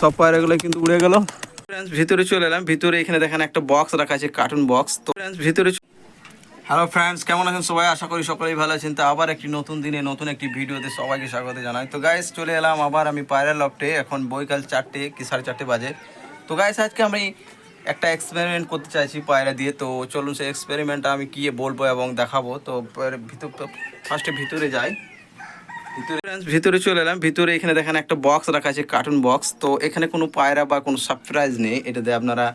সব পায়রাগুলো কিন্তু উড়ে গেল। ফ্রেন্ডস ভিতরে চলে এলাম। ভিতরে এখানে দেখেন একটা বক্স রাখা আছে কার্টুন বক্স তো ফ্রেন্ডস ভিতরে হ্যালো ফ্রেন্ডস কেমন আছেন সবাই? আশা করি সকলেই ভালো আছেন। তো আবার একটি নতুন দিনে, নতুন একটি ভিডিওতে সবাইকে স্বাগত জানাই। তো গাইস চলে এলাম আবার আমি পায়রা লফটে। এখন বৈকাল চারটে, কি সাড়ে চারটে বাজে। তো গাইস আজকে আমি একটা এক্সপেরিমেন্ট করতে চাইছি পায়রা দিয়ে। তো চলুন সেই এক্সপেরিমেন্টটা আমি কি বলব এবং দেখাবো। তো ভিতর ফার্স্টে ভিতরে যাই। ভিতরে ভিতরে চলে এলাম। ভিতরে এখানে দেখেন একটা বক্স রাখা আছে কার্টুন বক্স তো এখানে কোনো পায়রা বা কোনো সারপ্রাইজ নেই। এটাতে আপনারা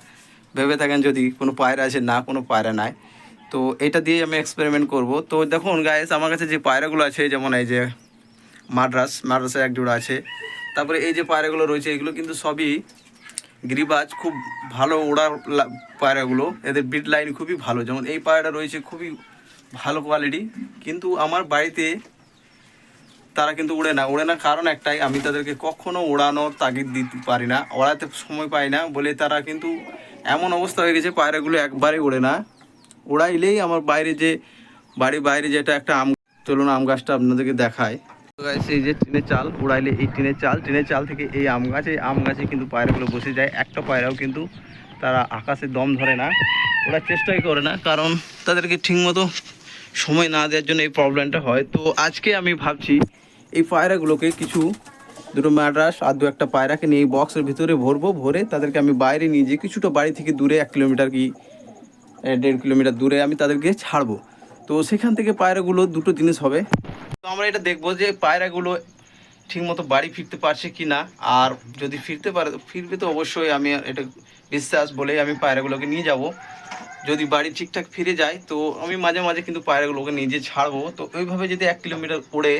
ভেবে থাকেন যদি কোনো পায়রা আছে, না কোনো পায়রা নাই। তো এটা দিয়ে আমি এক্সপেরিমেন্ট করব। তো দেখুন গাইস আমার কাছে যে পায়রাগুলো আছে, যেমন এই যে মাদ্রাস, মাদ্রাসের এক জোড়া আছে। তারপরে এই যে পায়রাগুলো রয়েছে, এগুলো কিন্তু সবই গিরিবাজ, খুব ভালো ওড়ার পায়রাগুলো। এদের বিট লাইন খুবই ভালো। যেমন এই পায়রাটা রয়েছে খুবই ভালো কোয়ালিটি কিন্তু আমার বাড়িতে তারা কিন্তু উড়ে না। উড়ে না কারণ একটাই, আমি তাদেরকে কখনো ওড়ানোর তাগিদ দিতে পারি না, ওড়াতে সময় পাই না বলে তারা কিন্তু এমন অবস্থা হয়ে গেছে, পায়রাগুলো একবারে উড়ে না। উড়াইলেই আমার বাইরে যে, বাড়ির বাইরে যেটা একটা আম চলুন আম গাছটা আপনাদেরকে দেখায় এই যে টিনের চাল, উড়াইলে এই টিনের চাল টিনের চাল থেকে এই আম গাছ আম গাছে কিন্তু পায়রাগুলো বসে যায়। একটা পায়রাও কিন্তু তারা আকাশে দম ধরে না ওরা চেষ্টাই করে না, কারণ তাদেরকে ঠিকমতো সময় না দেওয়ার জন্য এই প্রবলেমটা হয়। তো আজকে আমি ভাবছি এই পায়রাগুলোকে কিছু, দুটো ম্যাড্রাস আর দু একটা পায়রাকে নিয়ে এই বক্সের ভিতরে ভরবো, ভরে তাদেরকে আমি বাইরে নিয়ে যেয়ে কিছুটা বাড়ি থেকে দূরে এক কিলোমিটার কি দেড় কিলোমিটার দূরে আমি তাদেরকে ছাড়বো। তো সেখান থেকে পায়রাগুলো দুটো জিনিস হবে। তো আমরা এটা দেখব যে পায়রাগুলো ঠিকমতো বাড়ি ফিরতে পারছে কি না আর যদি ফিরতে পারে, ফিরবে তো অবশ্যই আমি এটা বিশ্বাস বলেই আমি পায়রাগুলোকে নিয়ে যাব। যদি বাড়ি ঠিকঠাক ফিরে যায়, তো আমি মাঝে মাঝে কিন্তু পায়রাগুলোকে নিজে ছাড়বো। তো ওইভাবে যদি এক কিলোমিটার উড়ে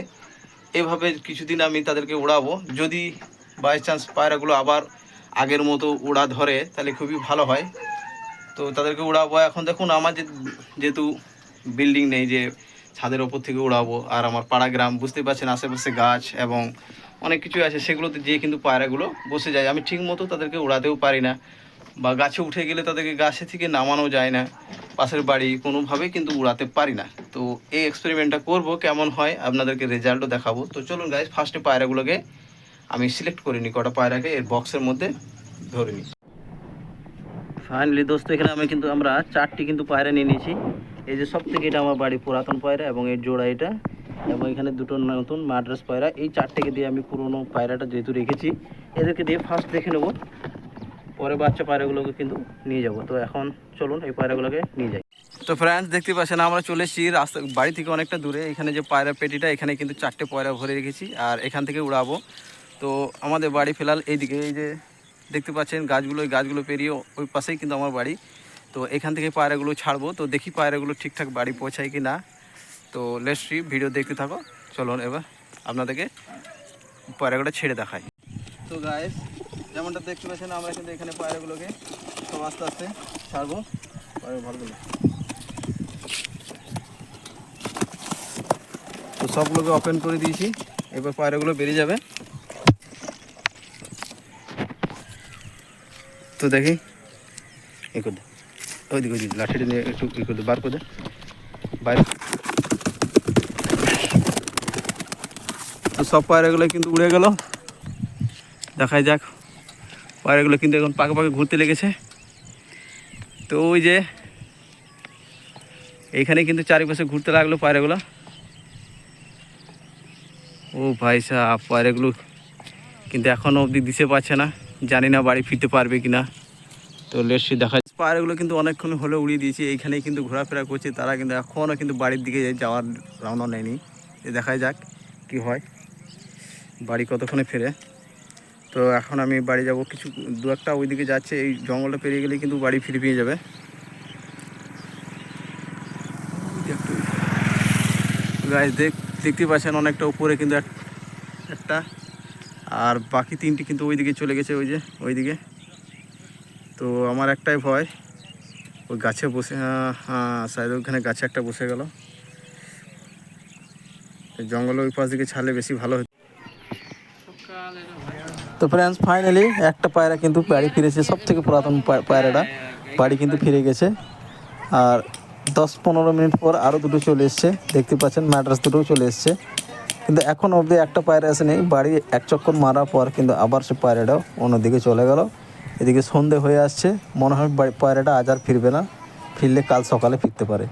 এভাবে কিছুদিন আমি তাদেরকে উড়াবো। যদি বাই চান্স পায়রাগুলো আবার আগের মতো উড়া ধরে, তাহলে খুবই ভালো হয়। তো তাদেরকে উড়াবো। এখন দেখুন, আমার যেহেতু বিল্ডিং নেই, যে ছাদের ওপর থেকে উড়াবো, আর আমার পাড়া গ্রাম বুঝতে পারছেন, আশেপাশে গাছ এবং অনেক কিছু আছে। সেগুলোতে যেয়ে কিন্তু পায়রাগুলো বসে যায়। আমি ঠিক মতো তাদেরকে উড়াতেও পারি না বা গাছে উঠে গেলে তাদেরকে গাছে থেকে নামানো যায় না। পাশের বাড়ি কোনোভাবেই কিন্তু উড়াতে পারি না। তো এই এক্সপেরিমেন্টটা করব, কেমন হয়, আপনাদেরকে রেজাল্টও দেখাবো। তো চলুন গাইজ ফার্স্টে পায়রাগুলোকে আমি সিলেক্ট করে নিই, কটা পায়রাকে এর বক্সের মধ্যে ধরে নিই। ফাইনালি দোস্ত, এখানে আমি কিন্তু আমরা চারটি কিন্তু পায়রা নিয়ে নিয়েছি। এই যে সব থেকে এটা আমার বাড়ি পুরাতন পায়রা এবং এর জোড়া এটা এবং এখানে দুটো নতুন মাদ্রাস পায়রা। এই চারটেকে দিয়ে আমি পুরনো পায়রাটা যেহেতু রেখেছি, এদেরকে দিয়ে ফার্স্ট দেখে নেব। পরে বাচ্চা পায়রাগুলোকে কিন্তু নিয়ে যাব। তো এখন চলুন এই পায়রাগুলোকে নিয়ে যাই। তো ফ্রেন্ডস দেখতে পাচ্ছেন আমরা চলে এসেছি রাস্তা বাড়ি থেকে অনেকটা দূরে। এখানে যে পায়রা পেটিটা, এখানে কিন্তু চারটে পায়রা ভরে রেখেছি আর এখান থেকে উড়াবো। তো আমাদের বাড়ি ফেলাল এইদিকে, এই যে দেখতে পাচ্ছেন গাছগুলো ওই গাছগুলো পেরিয়ে ওই পাশেই কিন্তু আমার বাড়ি। তো এখান থেকে পায়রাগুলো ছাড়বো। তো দেখি পায়রাগুলো ঠিকঠাক বাড়ি পৌঁছায় কি না তো লেটসি ভিডিও দেখতে থাকো। চলুন এবার আপনাদেরকে পায়রাগুলো ছেড়ে দেখাই। তো গায়েস যেমনটা দেখতে পাচ্ছেন, আমরা কিন্তু এখানে পায়রাগুলোকে সব আস্তে আস্তে ছাড়বো। পায়রা তো সবগুলোকে ওপেন করে দিয়েছি। এবার পায়রাগুলো বেরিয়ে যাবে। তো দেখি, এ করে দে। ওইদিকে ওইদিকে, লাঠিটা নিয়ে একটু ই করে দে, বার করে দে। বাইরে। তো সব পায়রাগুলো কিন্তু উড়ে গেল। দেখাই যাক। পায়রাগুলো কিন্তু এখন পাকে পাকে ঘুরতে লেগেছে। তো ওই যে এইখানে কিন্তু চারিপাশে ঘুরতে লাগল পায়রাগুলো ও ভাই সাহ পায়রাগুলো কিন্তু এখনও অবধি দিতে পারছে না। জানি না বাড়ি ফিরতে পারবে কি না তো লেটসি দেখা যাচ্ছে। পায়রাগুলো কিন্তু অনেকক্ষণ হলে উড়িয়ে দিয়েছি। এইখানেই কিন্তু ঘোরাফেরা করছে। তারা কিন্তু এখনও কিন্তু বাড়ির দিকে যাওয়ার রওনা নেয়নি এ দেখাই যাক কি হয়। বাড়ি কতক্ষণে ফেরে? তো এখন আমি বাড়ি যাব। কিছু দু একটা ওইদিকে যাচ্ছে এই জঙ্গলটা পেরিয়ে গেলে কিন্তু বাড়ি ফিরে পেয়ে যাবে। দেখ দেখতে পাচ্ছেন অনেকটা উপরে কিন্তু একটা। আর বাকি তিনটি কিন্তু ওইদিকে চলে গেছে ওই যে ওইদিকে। তো আমার একটাই ভয় ওই গাছে বসে হ্যাঁ, হ্যাঁ সাইড ওইখানে গাছে একটা বসে গেল। জঙ্গলে ওই পাশ দিকে ছাড়লে বেশি ভালো হতো। তো ফ্রেন্ডস ফাইনালি একটা পায়রা কিন্তু বাড়ি ফিরেছে সব থেকে পুরাতন পায়রাটা। বাড়ি কিন্তু ফিরে গেছে। আর দশ পনেরো মিনিট পর আরও দুটো চলে এসছে, দেখতে পাচ্ছেন ম্যাড্রাস দুটোও চলে এসছে। কিন্তু এখন অবধি একটা পায়রা আসেনি বাড়ি এক চক্কর মারার পর কিন্তু আবার সে পায়রাটাও অন্যদিকে চলে গেল। এদিকে সন্ধে হয়ে আসছে, মনে হয় পায়রাটা আজ আর ফিরবে না, ফিরলে কাল সকালে ফিরতে পারে।